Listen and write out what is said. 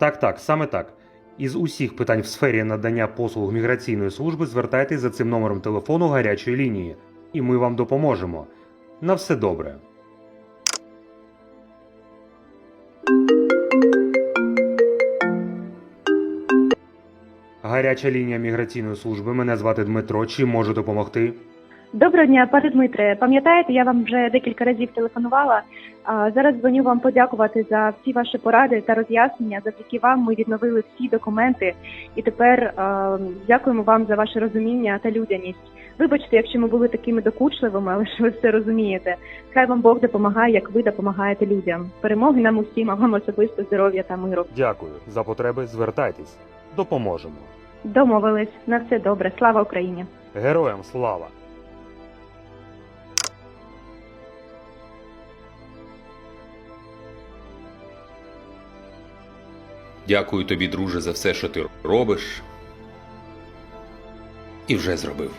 Так, так, саме так. Із усіх питань в сфері надання послуг міграційної служби звертайтесь за цим номером телефону гарячої лінії, і ми вам допоможемо. На все добре. Гаряча лінія міграційної служби. Мене звати Дмитро. Чим можу допомогти? Доброго дня, пане Дмитре. Пам'ятаєте, я вам вже декілька разів телефонувала. А, Зараз дзвоню вам подякувати за всі ваші поради та роз'яснення. Завдяки вам ми відновили всі документи, і тепер а, дякуємо вам за ваше розуміння та людяність. Вибачте, якщо ми були такими докучливими, але ж ви все розумієте. Хай вам Бог допомагає, як ви допомагаєте людям. Перемоги нам усім, а вам особисто здоров'я та миру. Дякую. За потреби звертайтесь. Допоможемо. Домовились на все добре. Слава Україні! Героям слава! Дякую тобі, друже, за все, що ти робиш. І вже зробив.